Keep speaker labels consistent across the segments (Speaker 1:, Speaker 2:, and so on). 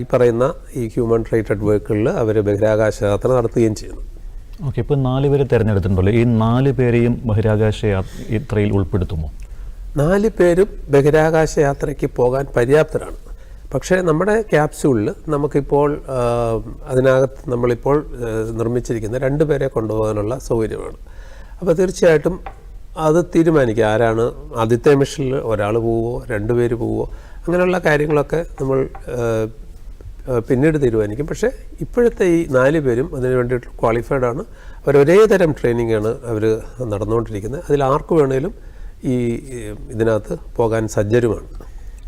Speaker 1: ഈ പറയുന്ന ഈ ഹ്യൂമൻ റേറ്റഡ് വർക്കുകളിൽ അവർ ബഹിരാകാശ യാത്ര നടത്തുകയും ചെയ്യുന്നു.
Speaker 2: ഓക്കെ ഇപ്പോൾ നാല് പേരെ തിരഞ്ഞെടുത്തിട്ടുണ്ടല്ലോ. ഈ നാല് പേരെയും ബഹിരാകാശ യാത്രയിൽ ഉൾപ്പെടുത്തുമോ?
Speaker 1: നാല് പേരും ബഹിരാകാശ യാത്രയ്ക്ക് പോകാൻ പര്യാപ്തരാണ്. പക്ഷേ നമ്മുടെ ക്യാപ്സ്യൂളിൽ നമുക്കിപ്പോൾ അതിനകത്ത് നമ്മളിപ്പോൾ നിർമ്മിച്ചിരിക്കുന്ന രണ്ട് പേരെ കൊണ്ടുപോകാനുള്ള സൗകര്യമാണ്. അപ്പോൾ തീർച്ചയായിട്ടും അത് തീരുമാനിക്കുക. ആരാണ് ആദ്യത്തെ മിഷനിൽ ഒരാൾ പോവോ രണ്ട് പേര് പോവോ അങ്ങനെയുള്ള കാര്യങ്ങളൊക്കെ നമ്മൾ പിന്നീട് തീരുമാനിക്കും. പക്ഷേ ഇപ്പോഴത്തെ ഈ നാല് പേരും അതിന് വേണ്ടിയിട്ട് ക്വാളിഫൈഡ് ആണ്. അവർ ഒരേ തരം ട്രെയിനിങ് ആണ് അവർ നടന്നുകൊണ്ടിരിക്കുന്നത്. അതിൽ ആർക്ക് വേണേലും ഈ ഈ ഇതിനകത്ത് പോകാൻ സജ്ജരുമാണ്.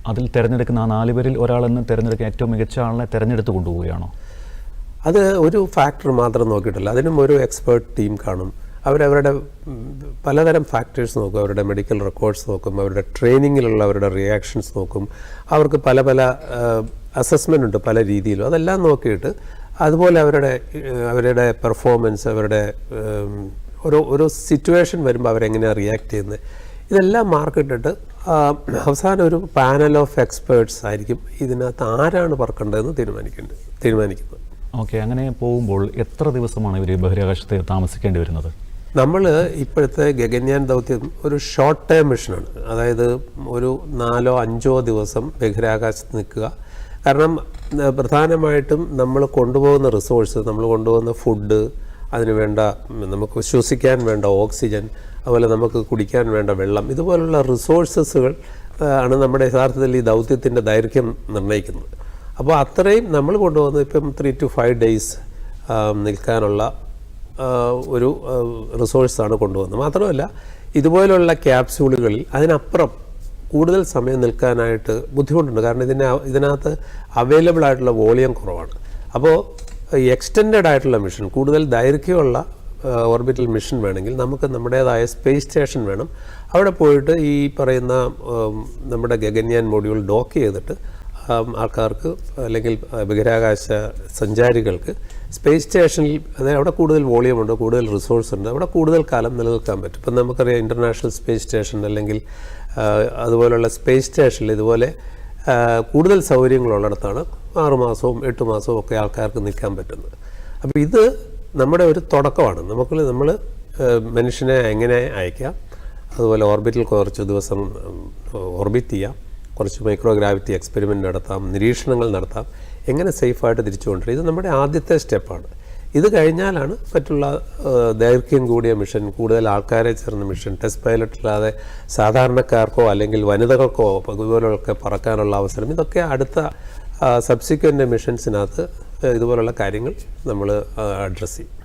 Speaker 2: അതിൽ തിരഞ്ഞെടുക്കുന്ന ആ നാല് പേരിൽ ഒരാളെന്ന് തിരഞ്ഞെടുക്കാൻ ഏറ്റവും മികച്ച ആളിനെ തിരഞ്ഞെടുത്ത് കൊണ്ടുപോവുകയാണോ?
Speaker 1: അത് ഒരു ഫാക്ടർ മാത്രം നോക്കിയിട്ടില്ല. അതിനും ഒരു എക്സ്പേർട്ട് ടീം കാണും. അവരവരുടെ പലതരം ഫാക്ടേഴ്സ് നോക്കും. അവരുടെ മെഡിക്കൽ റെക്കോർഡ്സ് നോക്കും. അവരുടെ ട്രെയിനിങ്ങിലുള്ള അവരുടെ റിയാക്ഷൻസ് നോക്കും. അവർക്ക് പല പല അസസ്മെന്റ് ഉണ്ട് പല രീതിയിലും. അതെല്ലാം നോക്കിയിട്ട് അതുപോലെ അവരുടെ അവരുടെ പെർഫോമൻസ് അവരുടെ ഓരോ ഓരോ സിറ്റുവേഷൻ വരുമ്പോൾ അവരെങ്ങനെയാണ് റിയാക്ട് ചെയ്യുന്നത് ഇതെല്ലാം മാർക്കിട്ടിട്ട് അവസാനം ഒരു പാനൽ ഓഫ് എക്സ്പേർട്സ് ആയിരിക്കും ഇതിനകത്ത് ആരാണ് പറക്കേണ്ടതെന്ന് തീരുമാനിക്കേണ്ടത് തീരുമാനിക്കുന്നത്.
Speaker 2: ഓക്കെ അങ്ങനെ പോകുമ്പോൾ എത്ര ദിവസമാണ് ഇവർ ബഹിരാകാശത്ത് താമസിക്കേണ്ടി വരുന്നത്?
Speaker 1: നമ്മൾ ഇപ്പോഴത്തെ ഗഗൻയാൻ ദൗത്യം ഒരു ഷോർട്ട് ടേം മിഷനാണ് അതായത് ഒരു നാലോ അഞ്ചോ ദിവസം ബഹിരാകാശത്ത് നിൽക്കുക. കാരണം പ്രധാനമായിട്ടും നമ്മൾ കൊണ്ടുപോകുന്ന റിസോഴ്സ് നമ്മൾ കൊണ്ടുപോകുന്ന ഫുഡ് അതിന് വേണ്ട നമുക്ക് ശ്വസിക്കാൻ വേണ്ട ഓക്സിജൻ അതുപോലെ നമുക്ക് കുടിക്കാൻ വേണ്ട വെള്ളം ഇതുപോലുള്ള റിസോഴ്സസുകൾ ആണ് നമ്മുടെ യഥാർത്ഥത്തിൽ ഈ ദൗത്യത്തിന്റെ ദൈർഘ്യം നിർണയിക്കുന്നത്. അപ്പോൾ അത്രയും നമ്മൾ കൊണ്ടുപോകുന്നത് ഇപ്പം ത്രീ ടു ഫൈവ് ഡേയ്സ് നിൽക്കാനുള്ള ഒരു റിസോഴ്സാണ് കൊണ്ടുവന്നത്. മാത്രമല്ല ഇതുപോലുള്ള ക്യാപ്സ്യൂളുകളിൽ അതിനപ്പുറം കൂടുതൽ സമയം നിൽക്കാനായിട്ട് ബുദ്ധിമുട്ടുണ്ട്. കാരണം ഇതിന് ഇതിനകത്ത് അവൈലബിൾ ആയിട്ടുള്ള വോളിയം കുറവാണ്. അപ്പോൾ എക്സ്റ്റെൻഡ് ആയിട്ടുള്ള മിഷൻ കൂടുതൽ ദൈർഘ്യമുള്ള ഓർബിറ്റൽ മിഷൻ വേണമെങ്കിൽ നമുക്ക് നമ്മുടേതായ സ്പേസ് സ്റ്റേഷൻ വേണം. അവിടെ പോയിട്ട് ഈ പറയുന്ന നമ്മുടെ ഗഗൻയാൻ മൊഡ്യൂൾ ഡോക്ക് ചെയ്തിട്ട് ആൾക്കാർക്ക് അല്ലെങ്കിൽ ബഹിരാകാശ സഞ്ചാരികൾക്ക് സ്പേസ് സ്റ്റേഷനിൽ അതായത് അവിടെ കൂടുതൽ വോളിയം ഉണ്ട് കൂടുതൽ റിസോഴ്സ് ഉണ്ട് അവിടെ കൂടുതൽ കാലം നിലനിൽക്കാൻ പറ്റും. ഇപ്പം നമുക്കറിയാം ഇന്റർനാഷണൽ സ്പേസ് സ്റ്റേഷൻ അല്ലെങ്കിൽ അതുപോലെയുള്ള സ്പേസ് സ്റ്റേഷനിൽ ഇതുപോലെ കൂടുതൽ സൗകര്യങ്ങളുള്ളിടത്താണ് ആറുമാസവും എട്ട് മാസവും ഒക്കെ ആൾക്കാർക്ക് നിൽക്കാൻ പറ്റുന്നത്. അപ്പോൾ ഇത് നമ്മുടെ ഒരു തുടക്കമാണ്. നമുക്ക് നമ്മൾ മനുഷ്യനെ എങ്ങനെ അയക്കാം? അതുപോലെ ഓർബിറ്റിൽ കുറച്ച് ദിവസം ഓർബിറ്റ് ചെയ്യാം. കുറച്ച് മൈക്രോ ഗ്രാവിറ്റി എക്സ്പെരിമെന്റ് നടത്താം നിരീക്ഷണങ്ങൾ നടത്താം എങ്ങനെ സേഫായിട്ട് തിരിച്ചു കൊണ്ടുവരും. ഇത് നമ്മുടെ ആദ്യത്തെ സ്റ്റെപ്പാണ് ഇത് കഴിഞ്ഞാലാണ് മറ്റുള്ള ദൈർഘ്യം കൂടിയ മിഷൻ കൂടുതൽ ആൾക്കാരെ ചേർന്ന മിഷൻ ടെസ്റ്റ് പൈലറ്റ് ഇല്ലാതെ സാധാരണക്കാർക്കോ അല്ലെങ്കിൽ വനിതകൾക്കോ ഇതുപോലൊക്കെ പറക്കാനുള്ള അവസരം. ഇതൊക്കെ അടുത്ത സബ്സിക്വന്റ് മിഷൻസിനകത്ത് ഇതുപോലുള്ള കാര്യങ്ങൾ നമ്മൾ അഡ്രസ്സ് ചെയ്യും.